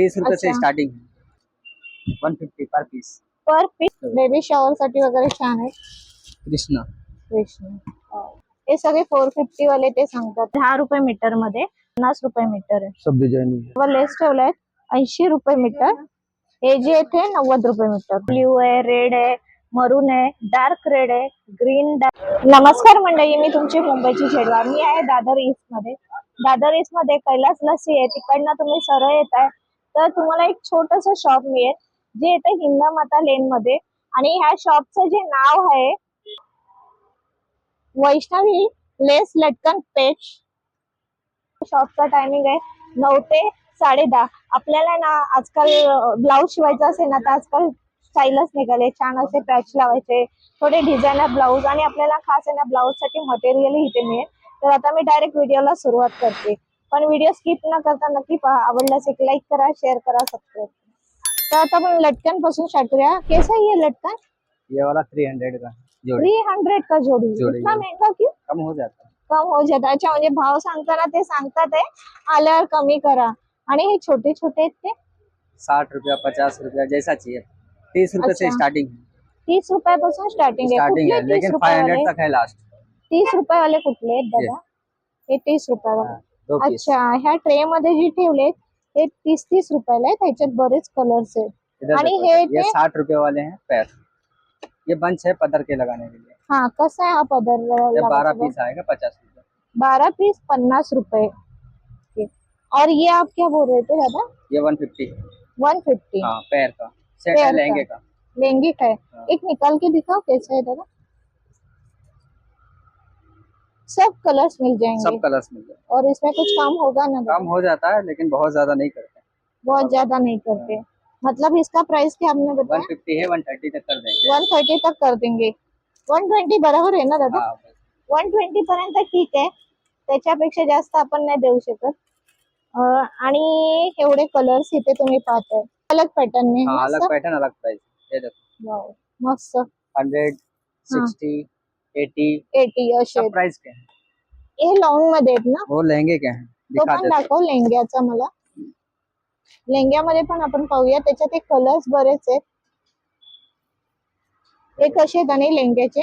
तीस से अच्छा. स्टार्टिंग है one fifty per piece per piece baby shower साठी वगैरे छान आहे. कृष्णा. कृष्ण. हे. सगळे फोर फिफ्टी वाले ते सांगतात. दहा रुपये मीटरमध्ये पन्नास रुपये मीटर आहे. सब डिजाइनिंग व लेस ठेवलाय. ऐंशी रुपये मीटर हे जे येते नव्वद रुपये मीटर ब्ल्यू आहे रेड आहे मरून आहे डार्क रेड आहे ग्रीन नमस्कार मंडळी मी तुमची मुंबईची झेडवा मी आहे दादर ईस्टमध्ये. दादर ईस्टमध्ये कैलास लस्सी आहे. तिकडनं तुम्ही सरळ येत आहे तर तुम्हाला एक छोटस शॉप मिळेल जे येते हिंदमाता लेन मध्ये. आणि ह्या शॉपचं जे नाव आहे वैष्णवी लेस लटकन पेच शॉपचा टायमिंग आहे नऊ ते साडे दहा. आपल्याला ना आजकाल ब्लाऊज शिवायचा असेल ना तर आजकाल स्टाईलच निघाले छान असे पॅच लावायचे. थोडे डिझायनर ब्लाऊज आणि आपल्याला खास आहे ना ब्लाऊजसाठी मटेरियल इथे मिळेल. तर आता मी डायरेक्ट व्हिडिओला सुरुवात करते. पण व्हिडिओ स्किप न करता नक्की पहा. आवडल्यास एक लाईक करा शेअर करा सबस्क्राईब तर आता आपण लटकनपासून स्टार्ट करूया. कैसा है ये लटकन? ये वाला थ्री हंड्रेड का? जोड़ी. थ्री हंड्रेड का जोड़ी? जोड़ी, इतना जोड़ी. महंगा क्यों? कम हो जाता. कम हो जाता. अच्छा म्हणजे भाव सांगताना ते सांगतात आहे. आल्यावर कमी करा. आणि हे छोटे छोटे आहेत ते? साठ रुपया पचास रुपया जैसा चाहिए तीस रुपए से अच्छा. स्टार्टिंग तीस रुपयापासून स्टार्टिंग आहे. स्टार्टिंग है कुठले तीस लेकिन फाइव रुपयावाले? हंड्रेड तक है लास्ट तीस रुपयावाले कुठले आहेत दादा? हे. तीस रुपयावाले. अच्छा ह्या ट्रे मध्ये जे ठेवले ते तीस तीस रुपयाला आहेत. त्याच्यात बरेच कलर्स आहेत. आणि हे साठ रुपये वाले हैं पैर. ये बंच है पदर के लगाने के लिए. हा कसा आहे हा पदर ये बारह पीस आएगा पचास रुपये. बारह पीस पन्नास रुपए और ये आप क्या बोल रहे थे दादा? ये वन फिफ्टी वन फिफ्टी हाँ पैर का. सेट है का। लहंगे का. लेंगे का है. हाँ। एक निकाल के दिखाओ कैसा है दादा? सब कलर्स मिल जाएंगे। सब कलर्स मिल जाए और इसमें कुछ काम होगा ना? कम हो जाता है लेकिन बहुत ज्यादा नहीं करते। बहुत ज्यादा नहीं करते। मतलब इसका प्राइस क्या आपने वन बताया फिफ्टी है वन थर्टी तक कर देंगे। वन थर्टी तक कर देंगे। वन ट्वेंटी बरोबर आहे ना दादा? हाँ वन ट्वेंटी पर्यंत ठीक आहे त्याच्यापेक्षा जास्त आपण नाही देऊ शकत। आणि एवढे कलर्स इथे तुम्ही पाहताय. अलग पॅटर्न ने. हाँ अलग पैटर्न अलग प्राइस मस्त. हंड्रेड सिक्सटी एटी एटी असे प्राइस हैं हे लॉंगमध्ये आहेत ना? वो लहंगे के हैं तो दिखा पण देते हैं। दाखव लेंग्याचा मला. लेंग्यामध्ये पण आपण पाहूया. त्याच्यात एक कलर्स बरेच आहेत. हे कसे आहेत आणि लेंग्याचे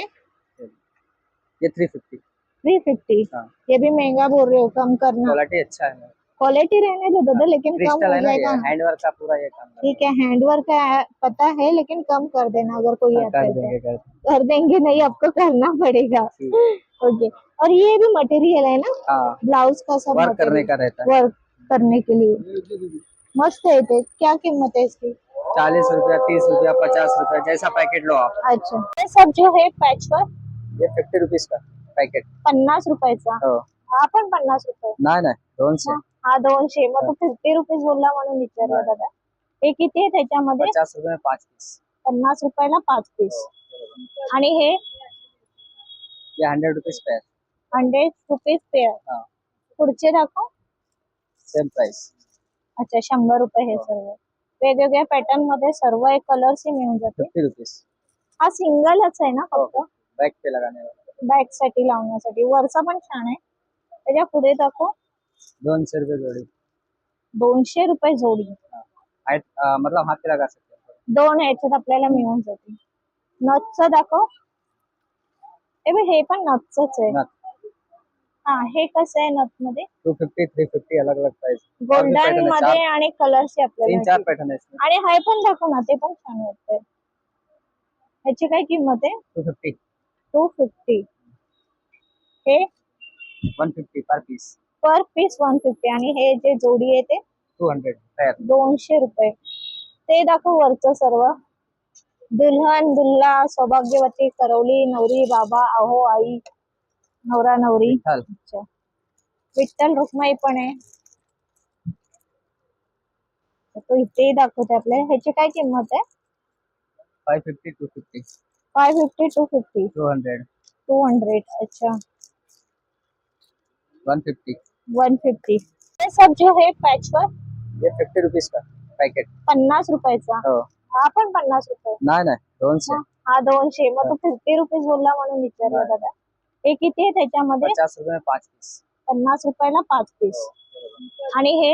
ये थ्री फिफ्टी थ्री फिफ्टी हाँ. ये भी महंगा बोल रहे हो कम करना क्वालिटी अच्छा है क्वालिटी रहने दो दादा लेकिन कम हो है जाएगा। हैंड वर्क का पूरा ये काम ठीक है हैंडवर्क का पता है लेकिन कम कर देना अगर कोई हाँ, आता कर है तो। देंगे कर देंगे। नहीं आपको करना पड़ेगा। ओके और ये भी मटेरियल है ना? हाँ। ब्लाउज का सब वर्क करने का रहता है। वर्क करने के लिए। मस्त है ते क्या कीमत है इसकी? चालीस रूपया तीस रूपया पचास रूपया जैसा पैकेट लो आप। अच्छा। ये सब जो है पैच वर्क ये फिफ्टी रुपीज़ का पैकेट पन्नास रुपयाचा हो। हा पण पन्नास रुपये। नाही नाही दोनशे हा दोनशे. मग तू फिफ्टी रुपीज बोलला म्हणून विचारलं दादा. हे किती आहे त्याच्यामध्ये? पचास रुपये में पाँच पीस पन्नास रुपयाला पाच पीस आणि हे? ये hundred rupees pair hundred rupees pair हाँ. पुढचे दाखव. सेम प्राइस अच्छा शंभर रुपये हे सर्व. वेगवेगळ्या पॅटर्नमध्ये सर्व एक कलर्स मिळून जाते. फिफ्टी रुपीज हा सिंगलच आहे ना फक्त? बैक पे लगाने वाला. बॅकसाठी लावण्यासाठी. वरचा पण छान आहे. त्याच्या पुढे दाखव. दोनशे रुपये जोड़ी. दोनशे रुपये जोडी. हाइट मतलब हाथ पे लगा सकते हैं दोन ह्याच्यात आपल्याला मिळून जाते नथचं दाखव. ए बे, हे पण नथच आहे. नथ. हा हे कसं आहे नथमध्ये टू फिफ्टी थ्री फिफ्टी अलग अलग प्राइस गोल्डनमध्ये आणि कलर्स तीन आपल्याला चार भेटतील. पैटर्न है इसमें आणि हे पण दाखव ना ते पण छान वाटतंय. ह्याची काय किंमत आहे? टू फिफ्टी टू फिफ्टी हे? One fifty per piece per piece one fifty आणि हे जे जोडी आहे ते टू हंड्रेड दोनशे रुपये. ते दाखव वरचं सर्व. दुल्हन दुल्ला सौभाग्यवती करवली नवरी बाबा अहो आई नवरा नवरी. विठ्ठल. अच्छा. विठ्ठल रुक्माई पण आहे. तो इथे दाखवते आपल्याला ह्याची काय किंमत आहे? Five fifty two fifty five fifty two fifty two hundred two hundred अच्छा. वन फिफ्टी वन फिफ्टी हे सब जो है पैच पर ये फिफ्टी रुपीज का? पैकेट पन्नास रुपयाचा? हो. हा पण पन्नास रुपये. नाही नाही. दोनशे. हा दोनशे. मग तू फिफ्टी रुपीज बोलला म्हणून विचारलं दादा. हे किती आहे त्याच्यामध्ये? पचास रुपये में पाँच पीस पन्नास रुपयाला पाच पीस आणि हे?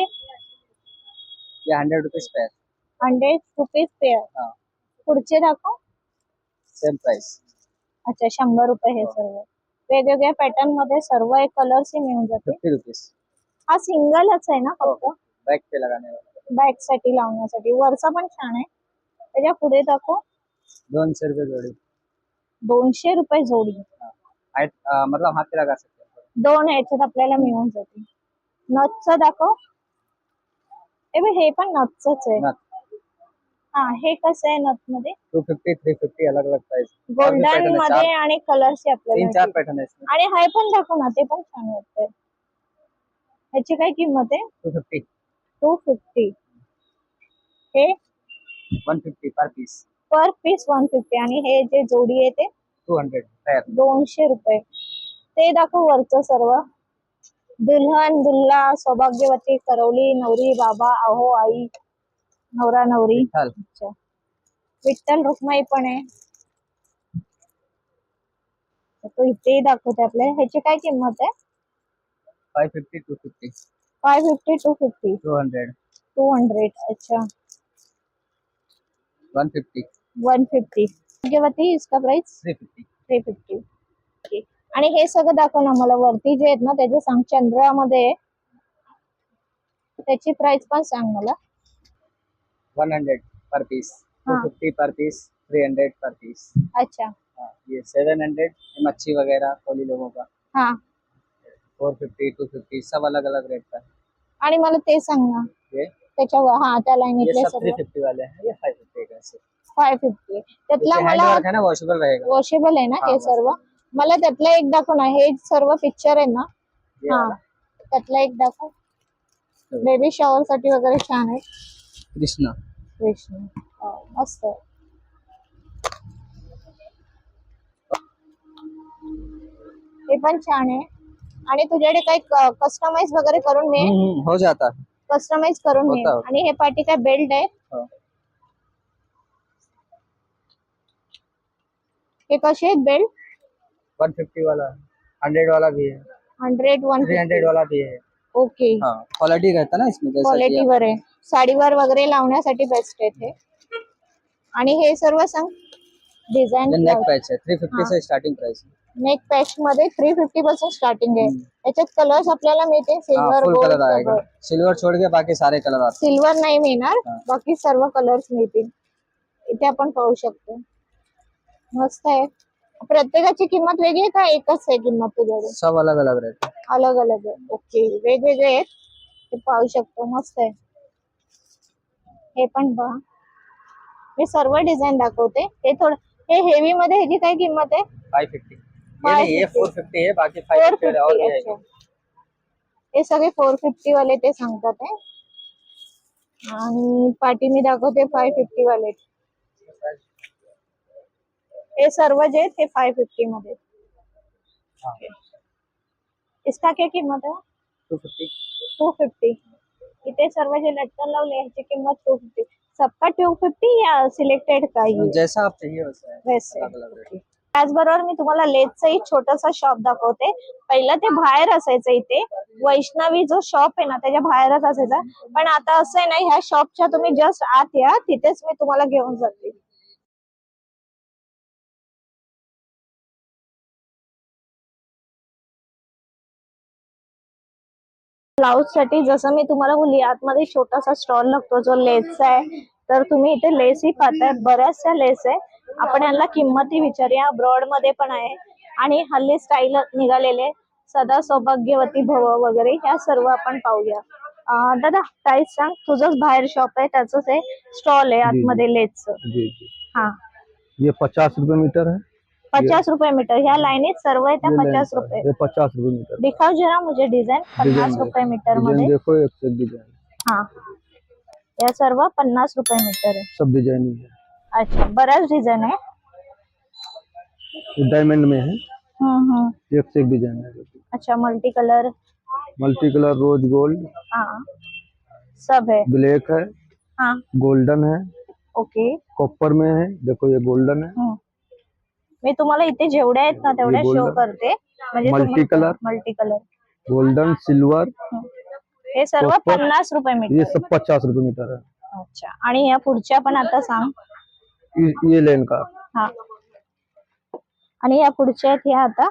ये hundred rupees pair hundred rupees pair हाँ. पुढचे दाखव. सेम प्राइस अच्छा शंभर रुपये हे. सर्व. वेगवेगळ्या पॅटर्नमध्ये सर्व एक कलर्स ही मिळून जाते फिफ्टी रुपीज हा सिंगलच आहे ना फक्त? बैक पे लगाने वाला बॅकसाठी लावण्यासाठी. वरचा पण छान आहे. त्याच्या पुढे दाखव. दोनशे रुपये जोड़ी. दोनशे रुपये जोडी. हाइट अ, मतलब हाथ पे लगा सकते हैं दोन ह्याच्यात आपल्याला मिळून जाते नथचं दाखव. ए बे, हे पण नथच आहे. हा हे कसं आहे नथमध्ये? टू फिफ्टी थ्री फिफ्टी अलग अलग प्राइस गोल्डनमध्ये आणि कलर्स आपल्याला तीन चार मिळतील. पैटर्न आणि हे पण दाखव ना ते पण छान वाटतंय. ह्याची काय किंमत आहे? टू फिफ्टी टू फिफ्टी हे? One fifty per piece per piece one fifty आणि हे जे जोडी आहे ते? टू हंड्रेड दोनशे रुपये. ते दाखव वरचं सर्व. दुल्हन दुल्हा सौभाग्यवती करवली नवरी बाबा अहो आई. नवरा नवरी. विठ्ठल. अच्छा. विठ्ठल रुक्माई पण आहे. तर तो इथे दाखवते आपल्याला. ह्याची काय किंमत आहे? Five fifty two fifty five fifty two fifty two hundred two hundred अच्छा. One fifty one fifty Bhagyavati इसका price three fifty three fifty okay आणि हे सगळं दाखव ना मला. वरती जे आहेत ना त्याचे सांग चंद्रामध्ये. आहे. त्याची प्राइस पण सांग मला. One hundred per piece two हाँ। Fifty per piece three hundred per piece अच्छा. हाँ, ये सेवन हंड्रेड मच्छी वगैरह कोली लोगों का. हा. फोर फिफ्टी टू फिफ्टी सब अलग अलग रेट का है आणि मला ते सांग ना. ये? त्याच्यावर हा त्या ये लाईनीतले सब थ्री सर्व फिफ्टी वाले हैं ये फाइव फिफ्टी का है फाय फिफ्टी त्यातला मला है ना वॉशेबल रहेगा. वॉशेबल आहे ना हा, हे सर्व. मला त्यातला एक दाखव ना हे सर्व पिक्चर आहे ना. ये हा. वाला. त्यातला एक दाखव. बेबी शॉवर साठी वगैरे छान आहे. कृष्णा. कृष्ण. मस्त. हे पण छान आहे. आणि तुझ्याकडे काही कस्टमाइज वगैरे करून मिळेल हम्म, हो जाता कस्टमाइज करून मिळेल होता. आणि हे पाठी काय बेल्ट आहे? हाँ। हे कसे आहेत बेल्ट वन फिफ्टी वाला. हंड्रेड वाला भी है हंड्रेड वन थ्री हंड्रेड वाला भी है ओके हाँ क्वालिटी रहता ना इसमें जैसा कि क्वालिटीवर आहे. साडीवर वगैरे लावण्यासाठी बेस्ट आहे ते. आणि हे सर्व सांग डिझाईन नेक पैच है. Three fifty. से स्टार्टिंग प्राइस नेक पॅच मध्ये थ्री फिफ्टी पासून स्टार्टिंग आहे. याच्यात कलर्स आपल्याला मिळते सिल्वर गोल्ड सिल्वर छोड़ के बाकी सारे कलर सिल्वर नाही मिळणार. बाकी सर्व कलर्स मिळतील. इथे आपण पाहू शकतो. मस्त आहे. प्रत्येकाची किंमत वेगळी आहे का एकच आहे किंमत तुझ्याकडे सब अलग अलग रेट अलग अलग आहे. ओके. वेगवेगळे आहेत. ते पाहू शकतो. मस्त आहे. हे पण पहा. मी सर्व डिझाईन दाखवते. हे थोडं हे हेवी मध्ये ह्याची काय किंमत आहे? फाइव फिफ्टी ये नहीं ये 550 फोर फिफ्टी है बाकी फाइव फोर फिफ्टी और भी फिफ्टी आएगा अच्छा. हे सगळे फोर फिफ्टी वाले ते सांगतात आहे आणि पाठी मी दाखवते फाय फिफ्टी वाले. हे सर्व जे ते फाय फिफ्टी मध्ये. हाँ. इसका क्या किंमत है? टू फिफ्टी टू फिफ्टी इथे सर्व जे लटकन लावले ह्याची किंमत टू फिफ्टी सबका टू फिफ्टी या सिलेक्टेड काही जैसा आप चाहिए वैसा है। वैसे. अलग अलग रेट त्याचबरोबर मी तुम्हाला लेसचं एक छोटस शॉप दाखवते. पहिलं ते बाहेर असायचं इथे. वैष्णवी जो शॉप आहे ना त्याच्या बाहेरच असायचा. पण आता असं आहे ना ह्या शॉपच्या तुम्ही जस्ट आत या तिथेच मी तुम्हाला घेऊन जाते. ब्लाऊजसाठी जसं मी तुम्हाला बोलली आतमध्ये छोटासा स्टॉल लागतो जो लेसचा आहे. तर तुम्ही इथे लेसही पाहताय. बऱ्याचशा लेस आहे. आपण यांना किंमती विचारूया. ब्रॉडमध्ये पण आहे. आणि हल्ली स्टाईल निघालेले. सदा सौभाग्यवती भव वगैरे ह्या सर्व आपण पाहूया. दादा प्राइस सांग. तुझंच बाहेर शॉप आहे त्याच आहे. स्टॉल आहे आतमध्ये लेसचं जी हा. ये पचास रुपए मीटर है पचास रुपये मीटर ह्या लाईनीत सर्व आहे त्या पचास लेंथ है, रुपये. ये पचास रुपए मीटर. दिखाव जरा मुझे डिझाईन पन्नास डिज़ाइन रुपये मीटर डिज़ाइन मध्ये. देखो एक से एक डिज़ाइन हा. या सर्व पन्नास रुपये मीटर आहे. सब डिज़ाइन ही है. अच्छा बऱ्याच डिझाईन आहे. ये डायमंड में है. हम्म हम्म. एक से एक डिज़ाइन है. अच्छा multi colour multi colour rose gold. हाँ. सब है. ब्लैक है. हाँ. गोल्डन है. ओके. कॉपर में है. देखो ये गोल्डन है. हम्म. मी तुम्हाला इथे जेवढ्या आहेत ना तेवढ्या हे शो. करते. म्हणजे Multi color. Multi colour golden silver हे सर्व पन्नास रुपये मीटर. पचास रुपए मीटर है अच्छा. आणि या पुढच्या पण आता सांग. ये- लेन का? हा. आणि या पुढच्या आहेत ह्या आता.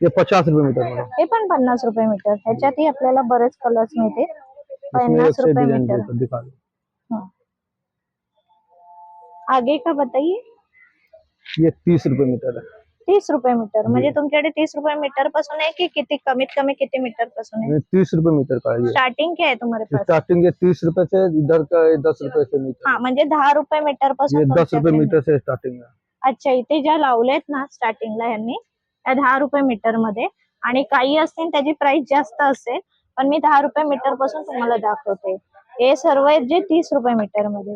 ये पचास रुपए मीटर हे पण पन्नास रुपये मीटर. ह्याच्यातही आपल्याला बरेच कलर्स मिळते पन्नास रुपये मीटर. हाँ। आगे का बताइए? ये तीस रुपए मीटर है। तीस रुपये मीटर म्हणजे तुमच्याकडे तीस रुपये मीटरपासून आहे की किती कमीत कमी किती मीटरपासून आहे? तीस रुपए मीटर का है ये? स्टार्टिंग क्या है तुम्हारे पास? स्टार्टिंग ये तीस रुपए से इधर का ये दस रुपए से नीचे हा म्हणजे दहा रुपये मीटर ये पासून दस तुमच्याकडे मीटर से स्टार्टिंग है। अच्छा इथे ज्या लावल्यात ना स्टार्टिंगला यांनी त्या दहा रुपये मीटरमध्ये आणि काही असतील त्याची प्राइस जास्त असेल पण मी दहा रुपये मीटरपासून तुम्हाला दाखवते. हे सर्व आहेत जे तीस रुपये मीटरमध्ये.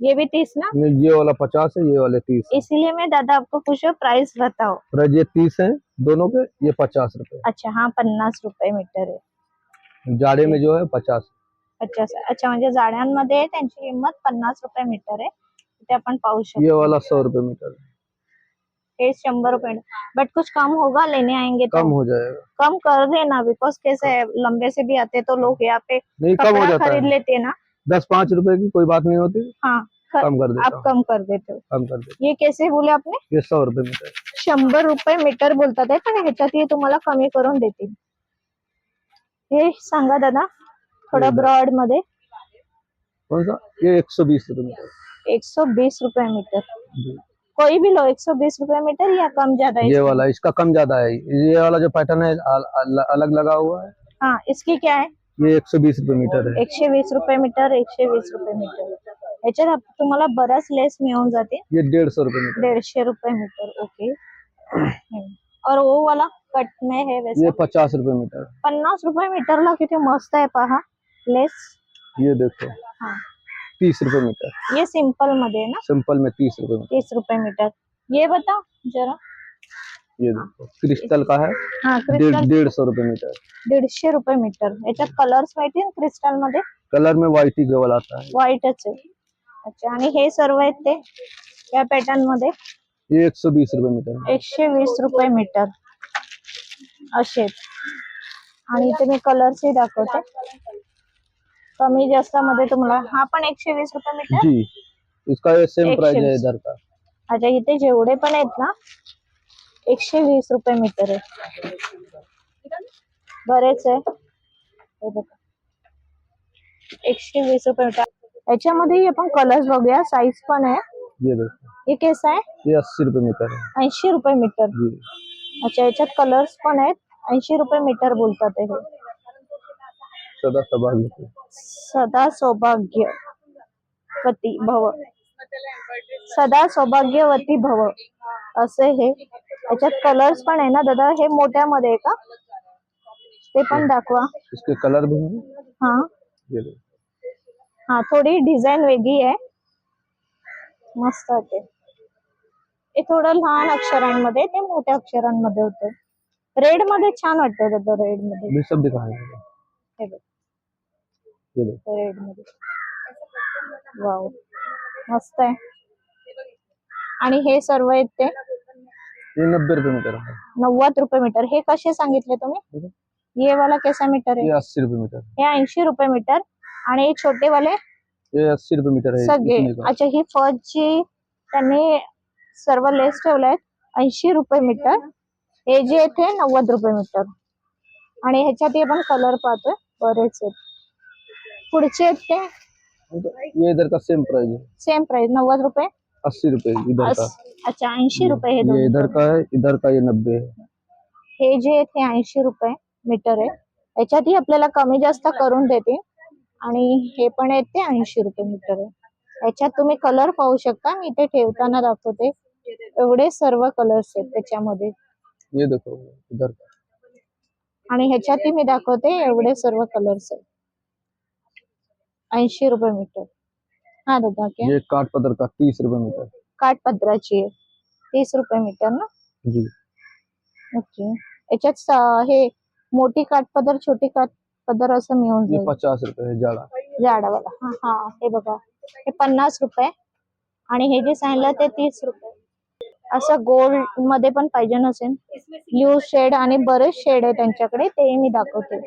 ये भी तीस ना? ये वाला पचास है ये वाले तीस इसीलिए मैं दादा आपको पूछो प्राइस बताओ। प्राइस ये तीस है दोनों के ये पचास रूपए। अच्छा हाँ पन्नास रुपये मीटर है। जाड़े में जो है पचास। पचास अच्छा म्हणजे जाड्यांमध्ये त्यांची किंमत पन्नास रुपये मीटर आहे. ते आपण पाहू शकतो. ये वाला सौ रुपए मीटर है। शंबर रुपये बट कुछ कम होगा लेने आएँगे तो? कम हो जाएगा। कम कर देना बिकॉज़ कैसे है, लंबे से भी आते तो लोग यहाँ पे नहीं कम हो जाता खरीद है लेते हैं ना? दस पाँच रुपए की कोई बात नहीं होती। हाँ कम कर देता आप कम कर देते हो। कम कर देता ये कैसे बोले आपने? हूँ। ये सौ रुपए मीटर। शंभर रुपये मीटर बोलतात आहे पण ह्याच्यातही तुम्हाला कमी करून देतील। हे सांगा दादा थोडं ब्रॉड मध्ये. कौन सा ये एक सौ बीस रुपए मीटर. एक सौ बीस रुपये मीटर. जी। कोई भी लो एक सौ बीस रुपये मीटर या कम ज़्यादा ये वाला इसका कम ज़्यादा है। ये वाला जो पैटर्न है अल- अल- अलग लगा हुआ है। हाँ इसकी क्या है? ये एक सौ बीस रुपए मीटर है। एकशे वीस रुपये मीटर एकशे वीस रुपये मीटर. याच्यात आप- तुम्हाला बऱ्याच लेस मिळून जाते. ये डेढ़ सौ रुपए मीटर. डेढ़शे रुपये मीटर ओके. हम्म. और वो वाला कट में है वैसे? ये पचास रुपए मीटर. पन्नास रुपये मीटरला किती मस्त आहे पहा. लेस? ये देखो. हाँ. तीस रुपए मीटर. ये सिंपल मध्ये आहे ना? सिंपल में तीस मीटर. तीस रुपये मीटर. ये बताओ जरा. ये देखो क्रिस्टल का है। हा डेढ़ सौ रुपए मीटर। दीडशे रुपये मीटर। याच्यात कलर्स माहिती क्रिस्टलमध्ये? कलर में व्हाइट ही केवल आता है। व्हाईटच आहे. अच्छा आणि हे सर्व आहेत ते? या पॅटर्नमध्ये? ये एक सौ बीस रुपए मीटर एकशे वीस रुपये मीटर. असे आहेत. आणि इथे मी कलर्सही दाखवते. कमी जास्त मध्ये तुम्हाला हा पण एकशे वीस रुपये मीटर? जी. इसका सेम प्राइस है। इधर का। अच्छा इथे जेवढे पण आहेत ना एकशे वीस रुपये मीटर आहे. बरेच आहे. हे बघा. एकशे वीस रुपये मीटर. याच्यामध्ये आपण कलर्स बघूया. साईज पण आहे. ये हे कैसा आहे? अस्सी रुपए मीटर है ऐंशी रुपये मीटर. अच्छा याच्यात कलर्स पण आहेत. ऐंशी रुपये मीटर बोलतात हे सदा सौभाग्य सदा सौभाग्य. वती भव. सदा सौभाग्यवती भव. असे हे. याच्यात कलर्स पण आहे ना दादा? हे मोठ्यामध्ये आहे का? ते पण दाखवा. इसके कलर भी हैं. हा ये हा थोडी डिझाईन वेगळी आहे. मस्त वाटते हे थोडं लहान अक्षरांमध्ये ते मोठ्या अक्षरांमध्ये होते. रेडमध्ये छान वाटतं दादा रेडमध्ये. ये सब दिखाएंगे हे बघ. ये देखो रेडमध्ये. वाव मस्त आहे. आणि हे सर्व आहेत ते. ये नब्बे रुपए मीटर है नव्वद रुपये मीटर. हे कसे सांगितले तुम्ही? ये वाला कैसा मीटर ये आहे अस्सी रुपए मीटर. हे ऐंशी रुपये मीटर. आणि हे छोटे वाले? ये अस्सी रुपए मीटर है सगळे. इतने का अच्छा ही फर्स्ट जी त्यांनी सर्व लेस ठेवलाय. ऐंशी रुपये मीटर. हे जे आहेत ते नव्वद रुपये मीटर. आणि ह्याच्यात आपण कलर पाहतोय. बरेच आहेत. पुढचे आहेत ते? ये इधर का सेम प्राइस है सेम प्राइस नव्वद रुपये. अस्सी रुपए इधर का? अच्छा ऐंशी रुपये हे ये दोन इधर का है? इधर का ये नब्बे है? हे जे आहेत ते ऐंशी रुपये मीटर आहे. याच्यातही आपल्याला कमी जास्त करून देते आणि हे पण आहेत ते ऐंशी रुपये मीटर आहे. याच्यात तुम्ही कलर पाहू शकता. मी इथे ठेवताना दाखवते. एवढे सर्व कलर्स आहेत त्याच्यामध्ये. ये देखो इधर का? आणि ह्याच्यातही मी दाखवते एवढे सर्व कलर्स आहेत. ऐंशी रुपये मीटर. हा दादा क्या ये काठ पदर का? तीस रुपए मीटर. काठ पदराची आहे. तीस रुपये मीटर ना? जी. ओके. याच्यात स- हे मोठी काठपदर छोटी काठपदर असं मिळून ये जाईल. पचास रुपए है जाड़ा. झाडावाला हा हा हे बघा. हे पन्नास रुपये. आणि हे जे सांगितलं ते तीस रुपये. असं गोल्डमध्ये पण पाहिजे नसेल. ब्ल्यू शेड आणि बरेच शेड आहे त्यांच्याकडे. ते मी दाखवते.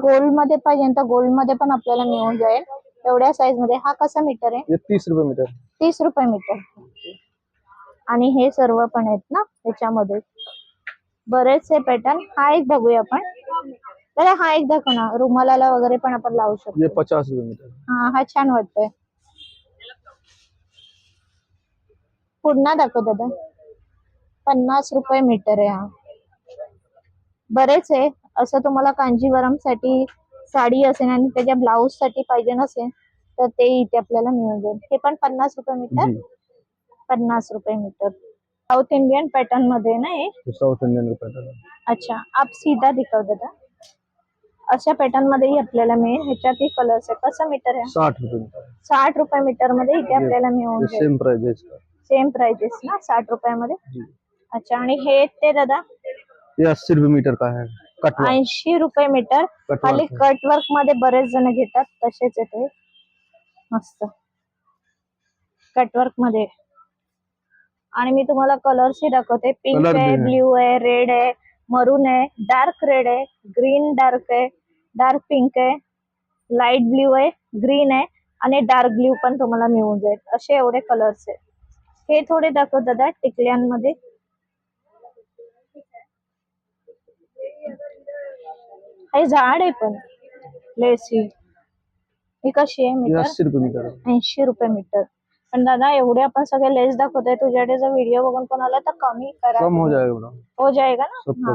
गोल्डमध्ये पाहिजे तर गोल्डमध्ये पण आपल्याला मिळून जाईल. एवढ्या साईजमध्ये. हा कसा मीटर आहे? तीस रुपए मीटर तीस रुपये मीटर आणि हे सर्व पण आहेत ना त्याच्यामध्ये बरेचसे पॅटर्न हा एक बघूया आपण. तर हा एक दाखव ना. रुमालाला वगैरे पण आपण लावू शकतो. पचास रुपए मीटर हा हा छान वाटतोय. पुन्हा दाखव दादा. पन्नास रुपये मीटर आहे हा. बरेच आहे असं तुम्हाला कांजीवरमसाठी साडी असेल आणि त्याच्या ब्लाऊजसाठी पाहिजे नसेल तर ते इथे आपल्याला मिळून जाईल. हे पण पन्नास रुपये मीटर? जी पन्नास रुपये मीटर. साउथ इंडियन पॅटर्नमध्ये ना हे? तो साउथ इंडियन पैटर्न अच्छा आप सीधा दिखाव दादा. अशा पॅटर्न मध्येही आपल्याला मिळेल. ह्याच्यातही कलर्स आहे. कसं मीटर आहे? साठ रुपए मीटर. साठ रुपये मीटरमध्ये इथे आपल्याला मिळून जाईल. सेम प्राइस इसका सेम प्राइजेस ना साठ रुपयामध्ये? जी. अच्छा आणि हे ते दादा? ये अस्सी रुपए मीटर का है ऐंशी रुपये मीटर. कटवर्क. खाली। कट वर्कमध्ये बरेच जण घेतात तसेच आहे ते मस्त. कटवर्कमध्ये. आणि मी तुम्हाला कलर्स ही दाखवते. पिंक आहे. ब्ल्यू आहे रेड आहे मरून आहे डार्क रेड आहे ग्रीन डार्क आहे डार्क पिंक आहे लाइट ब्ल्यू आहे ग्रीन आहे आणि डार्क ब्ल्यू पण तुम्हाला मिळून जाईल. असे एवढे कलर्स आहेत. हे थोडे दाखव दादा टिकल्यांमध्ये. हे झाड आहे पण. लेसी ही कशी आहे मीटर? मीटर ऐंशी रुपये मीटर. पण दादा एवढे आपण सगळे लेस दाखवतोय तुझ्याकडे जर व्हिडिओ बघून पण आला तर कमी करा. कम हो जाएगा हो जाएगा ना?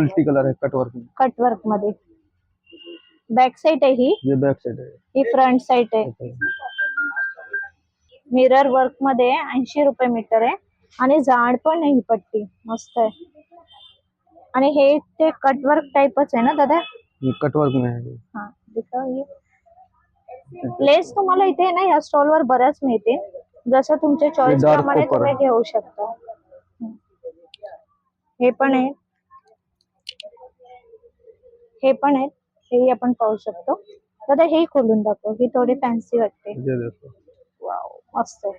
मल्टी कलर है कटवर्क में. कट वर्कमध्ये. बॅक साइड आहे ही? ये बैक साइड है. ही फ्रंट साइड आहे. मिरर वर्कमध्ये ऐंशी रुपये मीटर आहे. आणि जाड पण आहे ही पट्टी. मस्त आहे. आणि हे ते कटवर्क टाइपच आहे ना दादा? कटवर्क में है। हा लेस तुम्हाला इथे ना या स्टॉल वर बऱ्याच मिळतील. जसं तुमच्या चॉईस dark प्रमाणे copper तुम्ही आहे. घेऊ शकता. हम्म. हे पण आहे. हे पण आहेत हेही आपण पाहू शकतो. दादा हे खोलून दाखव. ही थोडी फॅन्सी वाटते. देखो. वाव मस्त. आहे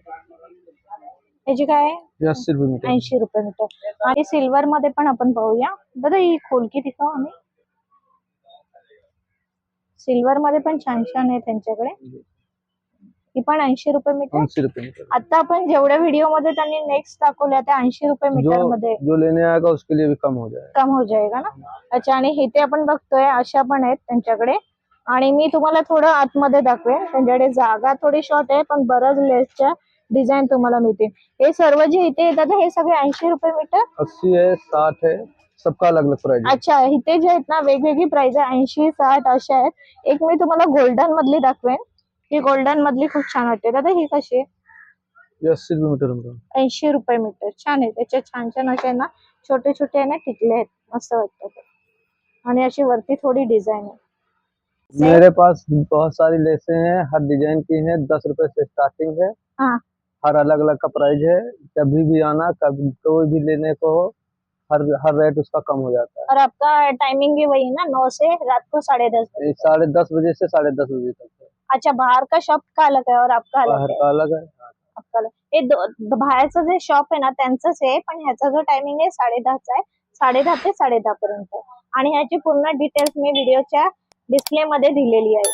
ह्याची काय? आहे ये अस्सी रुपए मीटर. ऐंशी रुपये मीटर. आणि सिल्वर मध्ये पण आपण पाहूया. दादा ही खोलकी दिखाव आम्ही. सिल्वर मध्ये पण छान छान आहे त्यांच्याकडे. ही पण ऐंशी रुपये मीटर. आता आपण जेवढ्या व्हिडिओमध्ये त्यांनी नेक्स्ट दाखवल्या त्या ऐंशी रुपये मीटरमध्ये जो लेने आएगा उसके लिए भी कम हो जाएगा. कम हो जाएगा ना? अच्छा आणि इथे आपण बघतोय अशा पण आहेत त्यांच्याकडे. आणि मी तुम्हाला थोडं आतमध्ये दाखवेन. त्यांच्याकडे जागा थोडी शॉर्ट आहे पण बरंच लेसच्या डिझाईन तुम्हाला मिळतील हे सर्व जे इथे येतात हे सगळे ऐंशी रुपये मीटर? अस्सी है साठ है सबका अलग अलग प्राइस है अच्छा इथे जे आहेत ना वेगवेगळी प्राइस आहे. ऐंशी साठ अशा आहेत. एक मी तुम्हाला गोल्डन मधली दाखवेन. ही गोल्डन मधली खूप छान वाटते. दादा ही कशी आहे? ये अस्सी रुपए मीटर ऐंशी रुपये मीटर. छान आहे. छान छान असे आहे ना छोटे छोटे आहे ना टिकले आहेत. मस्त वाटतं ते. आणि अशी वरती थोडी डिझाईन आहे. मेरे पास बहुत सारी लेसें हैं हर डिज़ाइन की हैं. दस रुपए से स्टार्टिंग है. हाँ. हर अलग अलग का प्राइस है कभी भी आना कभी कोई भी लेने को हो हर हर रेट उसका कम हो जाता और आपका टाइमिंग भी वही है ना नौ से रात को साढ़े दस बजे है ये साढ़े दस बजे से साढ़े दस बजे तक है। अच्छा बाहर का शॉप का अलग है और आपका अलग बाहर है? का अलग है। आपका अलग हे। दो- द- बाहेरचं जे शॉप आहे ना त्यांचंच आहे पण ह्याचा जो टायमिंग आहे साडे दहाचा आहे साडे दहा ते साडे दहा पर्यंत आणि ह्याची पूर्ण डिटेल्स मी व्हिडिओच्या डिस्प्ले मध्ये दिलेली आहे.